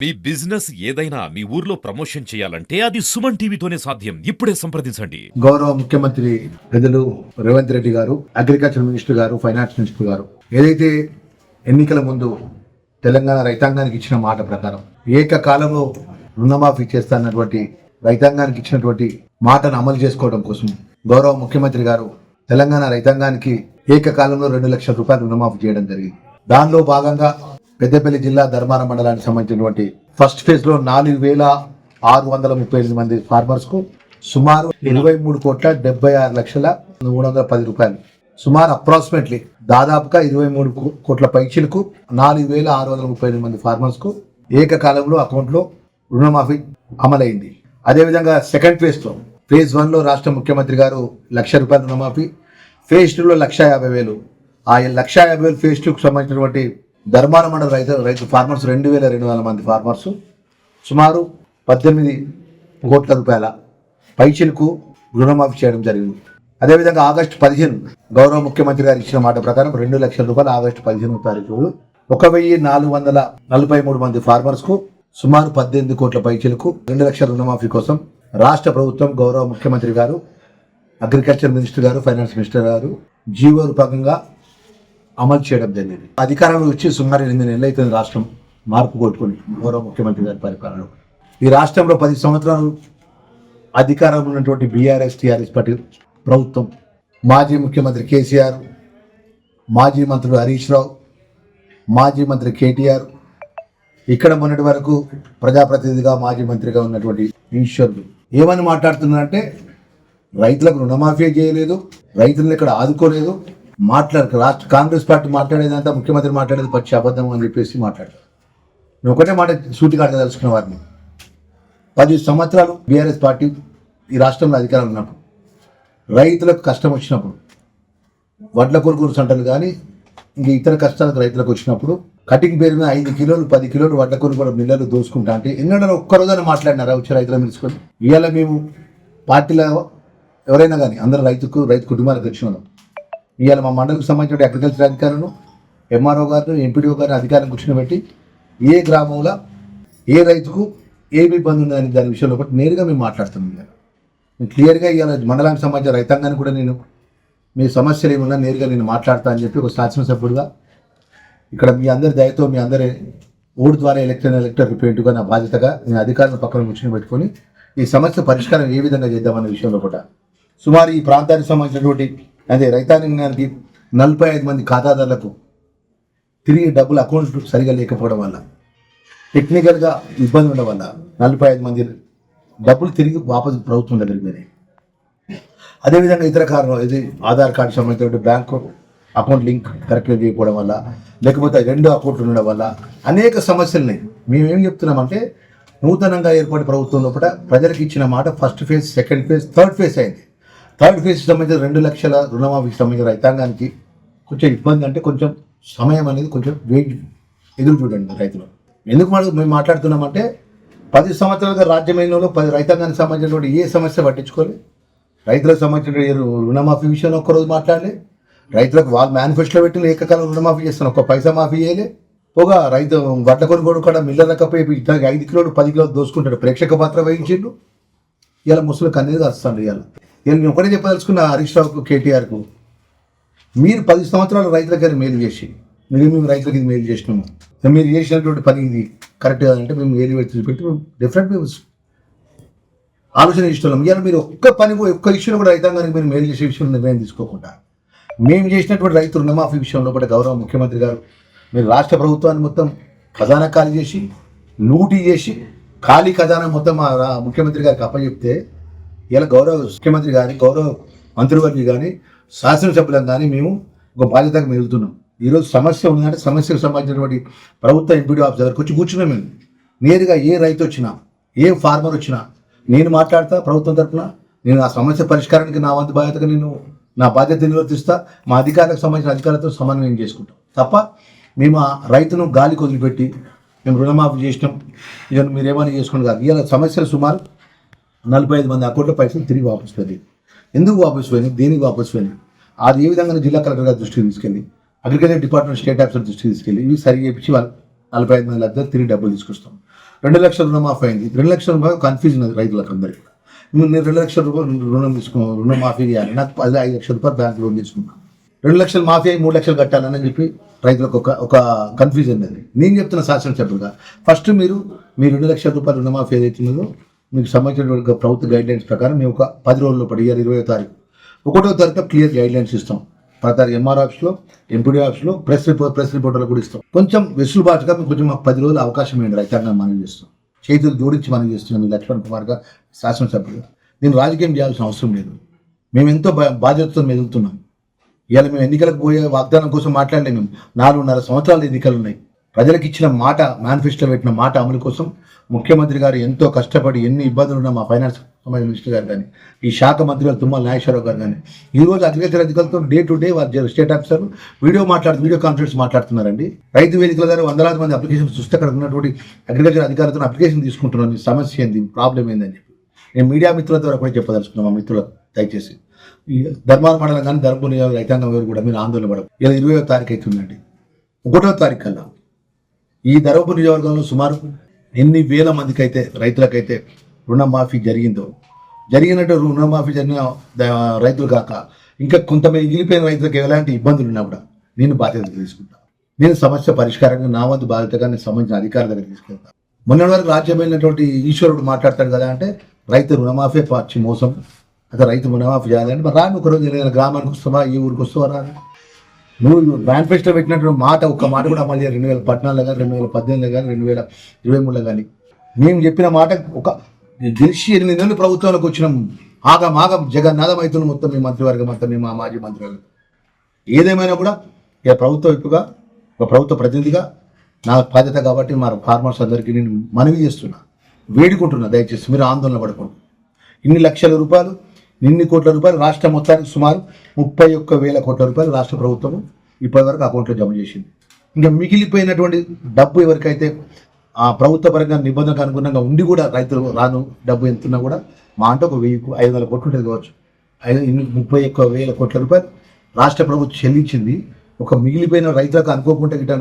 మీ business ఏదైనా మీ ఊర్లో promotion చేయాలంటే అది సుమన్ టీవీతోనే సాధ్యం. ఇప్పుడే సంప్రదించండి. గౌరవ ముఖ్యమంత్రి పెద్దలు రేవంత్ రెడ్డి గారు అగ్రికల్చర్ మినిస్టర్ గారు ఫైనాన్స్ మినిస్టర్ గారు ఏదైతే ఎన్నికల ముందు తెలంగాణ రైతాంగానికి ఇచ్చిన మాట ప్రకారం ఏకకాలంలో రుణమాఫీ చేస్తానటువంటి రైతాంగానికి ఇచ్చినటువంటి మాటను అమలు చేసుకోవడం కోసం గౌరవ ముఖ్యమంత్రి గారు తెలంగాణ రైతాంగానికి ఏకకాలంలో రెండు లక్షల రూపాయలు రుణమాఫీ చేయడం జరిగింది. దానిలో భాగంగా పెద్దపల్లి జిల్లా ధర్మారం మండలానికి సంబంధించినటువంటి ఫస్ట్ ఫేజ్లో నాలుగు వేల ఆరు వందల ముప్పై ఎనిమిది మంది ఫార్మర్స్కు సుమారు ఇరవై మూడు కోట్ల డెబ్బై ఆరు లక్షల మూడు వందల పది రూపాయలు. సుమారు అప్రాక్సిమేట్లీ దాదాపుగా ఇరవై మూడు కోట్ల పైచీలకు నాలుగు వేల ఆరు వందల ముప్పై ఎనిమిది మంది ఫార్మర్స్కు ఏకకాలంలో అకౌంట్లో రుణమాఫీ అమలైంది. అదేవిధంగా సెకండ్ ఫేజ్లో ఫేజ్ వన్లో రాష్ట్ర ముఖ్యమంత్రి గారు లక్ష రూపాయల రుణమాఫీ ఫేజ్ టూలో లక్ష యాభై వేలు. ఆ లక్ష యాభై వేలు ఫేజ్ టూకు సంబంధించినటువంటి ధర్మాన మండల రైతు రైతు ఫార్మర్స్ రెండు వేల రెండు వందల మంది ఫార్మర్స్ సుమారు పద్దెనిమిది కోట్ల రూపాయల పైసలకు రుణమాఫీ చేయడం జరిగింది. అదేవిధంగా ఆగస్టు పదిహేను గౌరవ ముఖ్యమంత్రి గారు ఇచ్చిన మాట ప్రకారం రెండు లక్షల రూపాయలు ఆగస్టు పదిహేను తారీఖు ఒక వెయ్యి నాలుగు వందల నలభై మూడు మంది ఫార్మర్స్కు సుమారు పద్దెనిమిది కోట్ల పైచలకు రెండు లక్షల రుణమాఫీ కోసం రాష్ట్ర ప్రభుత్వం గౌరవ ముఖ్యమంత్రి garu agriculture minister garu finance minister garu GO రూపకంగా అమలు చేయడం జరిగింది. అధికారంలో వచ్చి సుమారు ఎనిమిది నెలలు అవుతుంది రాష్ట్రం మార్పు కొట్టుకుని గౌరవ ముఖ్యమంత్రి గారి పరిపాలన. ఈ రాష్ట్రంలో పది సంవత్సరాలు అధికారంలో ఉన్నటువంటి బీఆర్ఎస్ టీఆర్ఎస్ పార్టీ ప్రభుత్వం. మాజీ ముఖ్యమంత్రి కేసీఆర్ మాజీ మంత్రులు హరీష్ రావు మాజీ మంత్రి కేటీఆర్. ఇక్కడ మొన్నటి వరకు ప్రజాప్రతినిధిగా మాజీ మంత్రిగా ఉన్నటువంటి ఈశ్వరుడు ఏమని మాట్లాడుతున్నారంటే రైతులకు రుణమాఫీ చేయలేదు రైతులను ఇక్కడ ఆదుకోలేదు మాట్లాడు రాష్ట్ర కాంగ్రెస్ పార్టీ మాట్లాడేదంతా ముఖ్యమంత్రి మాట్లాడేది పచ్చి అబద్ధం అని చెప్పేసి మాట్లాడారు. నేను ఒకటే మాట సూటిగా తెలుసుకున్న వారిని. పది సంవత్సరాలు బీఆర్ఎస్ పార్టీ ఈ రాష్ట్రంలో అధికారంలో ఉన్నప్పుడు రైతులకు కష్టం వచ్చినప్పుడు వడ్ల కొనుగోలు సంటలు కానీ ఇంక ఇతర కష్టాలకు రైతులకు వచ్చినప్పుడు కటింగ్ పేరు మీద ఐదు కిలోలు పది కిలోలు వడ్ల కొనుగోలు మిల్లలు దోసుకుంటా అంటే ఎన్నడో ఒక్క రోజున మాట్లాడినారా వచ్చి రైతులను పిలుచుకొని ఇవాళ మేము పార్టీలో ఎవరైనా కానీ అందరూ రైతుకు రైతు కుటుంబాలకు వచ్చిన వాళ్ళం. ఇవాళ మా మండలికి సంబంధించిన అగ్రికల్చర్ అధికారులను ఎంఆర్ఓ గారు ఎంపీడీఓ గారిని అధికారం కూర్చోబెట్టి ఏ గ్రామంలో ఏ రైతుకు ఏమి ఇబ్బంది ఉందని దాని విషయంలో ఒకటి నేరుగా మేము మాట్లాడుతున్నాం ఇవాళ. నేను క్లియర్గా ఇవాళ మండలానికి సంబంధించిన రైతాంగాన్ని కూడా నేను మీ సమస్యలు ఏమున్నా నేరుగా నేను మాట్లాడతా అని చెప్పి ఒక శాసనసభ్యుడుగా ఇక్కడ మీ అందరి దయతో మీ అందరి ఓటు ద్వారా ఎలక్షన్ ఎలక్టర్ రిప్రజెంటివ్గా నా బాధ్యతగా నేను అధికారులను పక్కన కూర్చొని పెట్టుకొని ఈ సమస్య పరిష్కారం ఏ విధంగా చేద్దామనే విషయంలో కూడా. సుమారు ఈ ప్రాంతానికి సంబంధించినటువంటి అదే రైతాంగానికి నలభై ఐదు మంది ఖాతాదారులకు తిరిగి డబ్బులు అకౌంట్ సరిగా లేకపోవడం వల్ల టెక్నికల్గా ఇబ్బంది ఉండడం వల్ల నలభై ఐదు మంది డబ్బులు తిరిగి వాపసు ప్రభుత్వం దగ్గరికి పోయినాయి అదేవిధంగా ఇతర కారణం ఇది ఆధార్ కార్డు సంబంధించిన బ్యాంకు అకౌంట్ లింక్ కరెక్ట్గా చేయకపోవడం వల్ల లేకపోతే రెండు అకౌంట్లు ఉండడం వల్ల అనేక సమస్యలని మేము చెప్తున్నామంటే నూతనంగా ఏర్పడిన ప్రభుత్వం లోపల ప్రజలకు ఇచ్చిన మాట first phase second phase third phase అయింది. థర్డ్ ఫేజ్ సంబంధించిన రెండు లక్షల రుణమాఫీకి సంబంధించిన రైతాంగానికి కొంచెం ఇబ్బంది అంటే కొంచెం సమయం అనేది కొంచెం వెయిట్ ఎదురు చూడండి రైతులు. ఎందుకు మనం మేము మాట్లాడుతున్నామంటే పది సంవత్సరాలుగా రాజ్యమైనలో పది రైతాంగానికి సంబంధించినటువంటి ఏ సమస్య పట్టించుకోవాలి రైతులకు సంబంధించిన రుణమాఫీ విషయంలో ఒక్కరోజు మాట్లాడలే. రైతులకు వాళ్ళు మేనిఫెస్టోలో పెట్టిన ఏకకాలం రుణమాఫీ చేస్తాను ఒక్క పైసా మాఫీ చేయలే. ఒక రైతు వడ్ల కొనుగోడు కూడా మిల్లలకపోయి ఇద్దరికి ఐదు కిలోలు పది కిలోలు దోసుకుంటాడు. ప్రేక్షక పాత్ర వహించిండు. ఇలా ముసలి కన్నీరు వస్తాడు ఇవాళ. నేను ఒకటే చెప్పదలుచుకున్న హరీష్ రావుకు కేటీఆర్కు. మీరు పది సంవత్సరాలు రైతులకి మేలు చేసి మీరు మేము రైతులకి మేలు చేసినాము. మీరు చేసినటువంటి పని ఇది. కరెక్ట్ కాదంటే మేము ఏది పెట్టి మేము డిఫరెంట్ మేము ఆలోచన ఇస్తున్నాం ఇవాళ మీరు ఒక్క పని ఒక్క విషయంలో కూడా రైతాంగానికి మీరు మేలు చేసే విషయంలో నిర్ణయం తీసుకోకుండా. మేము చేసినటువంటి రైతు రుణమాఫీ విషయంలో కూడా గౌరవ ముఖ్యమంత్రి గారు మీరు రాష్ట్ర ప్రభుత్వాన్ని మొత్తం ఖజానా ఖాళీ చేసి లూటీ చేసి ఖాళీ ఖజానా మొత్తం ముఖ్యమంత్రి గారికి అప్పచెప్తే ఇలా గౌరవ ముఖ్యమంత్రి కానీ గౌరవ మంత్రివర్గి కానీ శాసనసభ్యులం కానీ మేము ఒక బాధ్యతగా మిగులుతున్నాం. ఈరోజు సమస్య ఉందంటే సమస్యకు సంబంధించినటువంటి ప్రభుత్వ ఎంపీడీ ఆఫీస్ దగ్గరకు వచ్చి కూర్చున్నాం మేము. నేరుగా ఏ రైతు వచ్చినా ఏ ఫార్మర్ వచ్చినా నేను మాట్లాడతా ప్రభుత్వం తరఫున నేను ఆ సమస్య పరిష్కారానికి నా వంతు బాధ్యతగా నేను నా బాధ్యత నిర్వర్తిస్తా మా అధికారులకు సంబంధించిన అధికారులతో సమన్వయం చేసుకుంటాం. తప్ప మేము ఆ రైతును గాలికి వదిలిపెట్టి మేము రుణమాఫీ చేసినాం. ఇక మీరు ఏమైనా చేసుకోండి కాదు. ఇవాళ సమస్యలు సుమారు నలభై ఐదు మంది అకౌంట్లో పైసలు తిరిగి వాపసు పోయింది. ఎందుకు వాపసు పోయింది? దేనికి వాపసు పోయింది? అది ఏ విధంగా జిల్లా కలెక్టర్ గారి దృష్టికి తీసుకెళ్ళి అగ్రికల్చర్ డిపార్ట్మెంట్ స్టేట్ ఆఫీసర్ దృష్టికి తీసుకెళ్ళి ఇవి సరి చేయించి వాళ్ళు నలభై ఐదు మంది లబ్ధి తిరిగి డబ్బులు తీసుకొస్తాం. రెండు లక్షల రుణమాఫీ అయింది. రెండు లక్షల రూపాయలు కన్ఫ్యూజన్ ఉంది రైతులకు అందరికీ నేను రెండు లక్షల రూపాయలు రుణం తీసుకున్నా రుణమాఫీ చేయాలి. నాకు పది ఐదు లక్షల రూపాయలు బ్యాంక్ లోన్ తీసుకున్నాను రెండు లక్షలు మాఫీ అయ్యి మూడు లక్షలు కట్టాలని చెప్పి రైతులకు ఒక ఒక కన్ఫ్యూజన్ అది నేను చెప్తున్న శాసనసభ్యులుగా ఫస్ట్ మీరు మీ రెండు లక్షల రూపాయలు రుణమాఫీ ఏదైతే మీకు సంబంధించినటువంటి ప్రభుత్వ గైడ్లైన్స్ ప్రకారం మేము ఒక పది రోజుల్లో పడి ఇయర్ ఇరవై తారీఖు. ఒకటో తారీఖు క్లియర్ గైడ్లైన్స్ ఇస్తాం ప్రతి ఎంఆర్ ఆఫీస్లో ఎంపీడీ ఆఫీస్లో ప్రెస్ రిపోర్ట్ ప్రెస్ రిపోర్టర్లు కూడా ఇస్తాం. కొంచెం వెసులుబాటుగా మీకు కొంచెం మాకు పది రోజులు అవకాశం ఇవ్వండి రైతాంగం మనం చేస్తాం. చేతులు జోడించి మనం చేస్తున్నాం మీ లక్ష్మణ్ కుమార్గా శాసనసభ్యులు. నేను రాజకీయం చేయాల్సిన అవసరం లేదు. మేము ఎంతో బాధ్యతతో మెదులుతున్నాం. ఇవాళ మేము ఎన్నికలకు పోయే వాగ్దానం కోసం మాట్లాడలేము మేము. నాలుగున్నర సంవత్సరాల ఎన్నికలు ఉన్నాయి. ప్రజలకు ఇచ్చిన మాట మేనిఫెస్టో పెట్టిన మాట అమలు కోసం ముఖ్యమంత్రి గారు ఎంతో కష్టపడి ఎన్ని ఇబ్బందులు ఉన్నా మా ఫైనాన్స్ మినిస్టర్ గారు కానీ ఈ శాఖ మంత్రి గారు తుమ్మల నాగేశ్వరరావు గారు కానీ ఈరోజు రోజు అగ్రికల్చర్ అధికారులతో డే టు డే వారు స్టేట్ ఆఫీసర్ వీడియో మాట్లాడుతూ వీడియో కాన్ఫరెన్స్ మాట్లాడుతున్నారండి. రైతు వేదికల ద్వారా వందలాది మంది అప్లికేషన్ చూస్తే అక్కడ ఉన్నటువంటి అగ్రికల్చర్ అధికారులతో అప్లికేషన్ తీసుకుంటున్నాను మీ సమస్య ఏంది? ప్రాబ్లం ఏందని చెప్పి. నేను మీడియా మిత్రుల ద్వారా కూడా చెప్పదలుచుకున్నాను మా మిత్రులకు దయచేసి. ఈ ధర్మాల మండలం కానీ ధర్మపురి రైతాంగం గారు కూడా మీరు ఆందోళన పడవు ఇలా ఇరవై తారీఖు అవుతుందండి ఒకటో తారీఖు కల్లా. ఈ ధర్మపురి నియోజకవర్గంలో సుమారు ఎన్ని వేల మందికి అయితే రైతులకైతే రుణమాఫీ జరిగిందో జరిగినట్టు రుణమాఫీ జరిగిన రైతులు కాక ఇంకా కొంతమంది మిగిలిపోయిన రైతులకు ఎలాంటి ఇబ్బందులు ఉన్నా కూడా నేను బాధ్యత తీసుకుంటా. నేను సమస్య పరిష్కారంగా నా వంతు బాధ్యతగా నేను సంబంధించిన అధికారుల దగ్గర తీసుకెళ్తాను మొన్నటి వరకు రాజ్యమైనటువంటి ఈశ్వరుడు మాట్లాడతాడు కదా అంటే రైతు రుణమాఫీ పచ్చి మోసం అక్కడ రైతు రుణమాఫీ చేయాలంటే మరి రాను ఒకరోజు గ్రామానికి వస్తావా ఈ ఊరికి వస్తావా రాను? నువ్వు మేనిఫెస్టో పెట్టినట్టు మాట ఒక్క మాట కూడా అమలు చేయాలి రెండు వేల పద్నాలుగులో కానీ రెండు వేల పద్దెనిమిదిలో కానీ రెండు వేల ఇరవై మూడులో కానీ. మేము చెప్పిన మాట ఒక గెలిచి ఎనిమిది నెలలు ప్రభుత్వంలోకి వచ్చినాం. ఆగం ఆగం. జగన్నాథం అవుతుంది మొత్తం మీ మంత్రివర్గం మొత్తం మీ మా మాజీ మంత్రివర్గం. ఏదేమైనా కూడా ఇక ప్రభుత్వ వైపుగా ఒక ప్రభుత్వ ప్రతినిధిగా నా బాధ్యత కాబట్టి మా ఫార్మర్స్ అందరికీ నేను మనవి చేస్తున్నా. వేడుకుంటున్నా దయచేసి మీరు ఆందోళన పడకుండా. ఇన్ని లక్షల రూపాయలు ఇన్ని కోట్ల రూపాయలు రాష్ట్ర మొత్తానికి సుమారు ముప్పై ఒక్క వేల కోట్ల రూపాయలు రాష్ట్ర ప్రభుత్వం ఇప్పటివరకు అకౌంట్లో జమ చేసింది. ఇంకా మిగిలిపోయినటువంటి డబ్బు ఎవరికైతే ఆ ప్రభుత్వ పరంగా నిబంధనకు అనుగుణంగా ఉండి కూడా రైతులు రాను డబ్బు ఎంతున్నా కూడా మా అంటే ఒక వెయ్యి ఐదు వందల కోట్లు ఉంటుంది కావచ్చు. ఐదు ముప్పై ఒక్క వేల కోట్ల రూపాయలు రాష్ట్ర ప్రభుత్వం చెల్లించింది. ఒక మిగిలిపోయిన రైతులకు అనుకోకుండా గిట్ట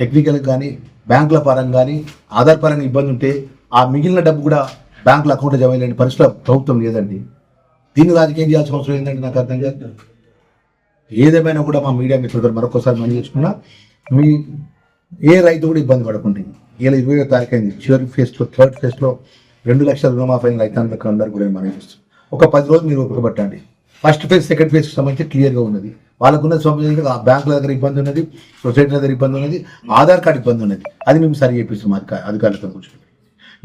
టెక్నికల్ కానీ బ్యాంకుల పరంగా కానీ ఆధార్ పరంగా ఇబ్బంది ఉంటే ఆ మిగిలిన డబ్బు కూడా బ్యాంకుల అకౌంట్లో జమ అయ్యలేని పరిస్థితి ప్రభుత్వం లేదండి. దీన్ని రాజకీయం చేయాల్సిన అవసరం ఏంటంటే నాకు అర్థం కాదు. ఏదేమైనా కూడా మా మీడియా మిత్రులు మరొకసారి మనం చేసుకున్నా మీ ఏ రైతు కూడా ఇబ్బంది పడకుండా ఇలా ఇరవై తారీఖు అయింది. చివరి ఫేస్లో థర్డ్ ఫేస్లో రెండు లక్షల రుణమాఫీ అయిన రైతాంగకు అందరూ కూడా మనం చేస్తాం ఒక పది రోజులు మీరు ఉపయోగపట్టండి. ఫస్ట్ ఫేజ్ సెకండ్ ఫేజ్ సంబంధించి క్లియర్గా ఉన్నది. వాళ్ళకున్న సంబంధించి ఆ బ్యాంకుల దగ్గర ఇబ్బంది ఉన్నది సొసైటీ దగ్గర ఇబ్బంది ఉన్నది ఆధార్ కార్డు ఇబ్బంది ఉన్నది. అది మేము సరి చేపిస్తాం అధికారులతో కూర్చొని.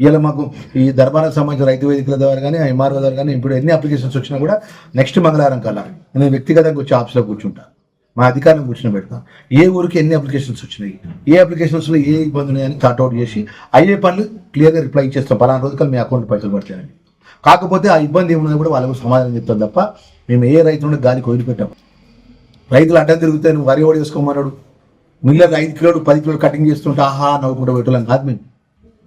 ఇలా మాకు ఈ దర్బారకు సంబంధించిన రైతు వేదికల ద్వారా కానీ ఎంఆర్ఓ ద్వారా కానీ ఇప్పుడు ఎన్ని అప్లికేషన్స్ వచ్చినా కూడా నెక్స్ట్ మంగళవారం కల్లా నేను వ్యక్తిగతంగా వచ్చి ఆఫీస్లో కూర్చుంటాను మా అధికారం కూర్చుని పెడతా. ఏ ఊరికి ఎన్ని అప్లికేషన్స్ వచ్చినాయి? ఏ అప్లికేషన్స్లో ఏ ఇబ్బంది ఉన్నాయని అవుట్ చేసి అయ్యే పనులు క్లియర్గా రిప్లై ఇచ్చేస్తాం పలానా రోజు మీ అకౌంట్ పైసలు పడతాయని. కాకపోతే ఆ ఇబ్బంది ఏమున్నది కూడా వాళ్ళకు సమాధానం చెప్తాం తప్ప మేము ఏ రైతులను గాలికి వదిలిపెట్టాం రైతులు అడ్డం తిరిగితే నువ్వు వరి ఓడి వేసుకోమన్నాడు. మిల్లర్ ఐదు కిలోలు పది కిలోలు కటింగ్ చేస్తుంటే ఆహా నవ్వుకుంటూ పెట్టలేం కాదు మేము.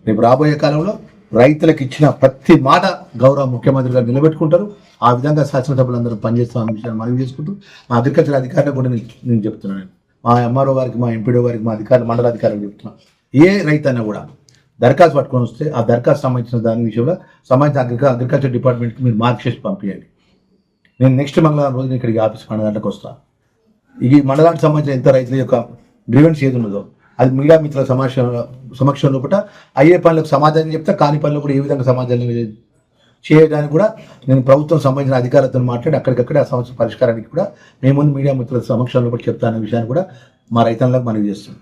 రేపు రాబోయే కాలంలో రైతులకు ఇచ్చిన ప్రతి మాట గౌరవ ముఖ్యమంత్రి గారు నిలబెట్టుకుంటారు. ఆ విధంగా శాసనసభ్యులందరూ పనిచేస్తామని విషయాన్ని మనవి చేసుకుంటూ మా అగ్రికల్చర్ అధికారులకు కూడా నేను నేను చెప్తున్నాను. మా ఎంఆర్ఓ గారికి మా ఎంపీడో గారికి మా అధికారులు మండల అధికారులకు చెప్తున్నాను. ఏ రైతు కూడా దరఖాస్తు పట్టుకొని వస్తే ఆ దరఖాస్తు సంబంధించిన దాని విషయంలో సంబంధించిన అగ్రిక అగ్రికల్చర్ డిపార్ట్మెంట్కి మీరు మార్క్ చేసి పంపించండి. నేను నెక్స్ట్ మంగళవారం రోజు ఇక్కడికి ఆఫీస్ పన్నెండు గంటలకు వస్తాను ఈ మండలానికి సంబంధించిన ఎంత రైతుల యొక్క గ్రీవెన్స్ ఏది ఉన్నదో అది మీడియా మిత్రుల సమక్ష సమక్షంలో కూడా అయ్యే పనులకు సమాధానం చెప్తే కాని పనులు కూడా ఏ విధంగా సమాధానం చేయడానికి కూడా నేను ప్రభుత్వం సంబంధించిన అధికారులతో మాట్లాడి అక్కడికక్కడే ఆ సమస్య పరిష్కారానికి కూడా మేము ముందు మీడియా మిత్రుల సమక్షంలో కూడా చెప్తాను విషయాన్ని కూడా మా రైతాంగంలో మనవి చేస్తున్నాం.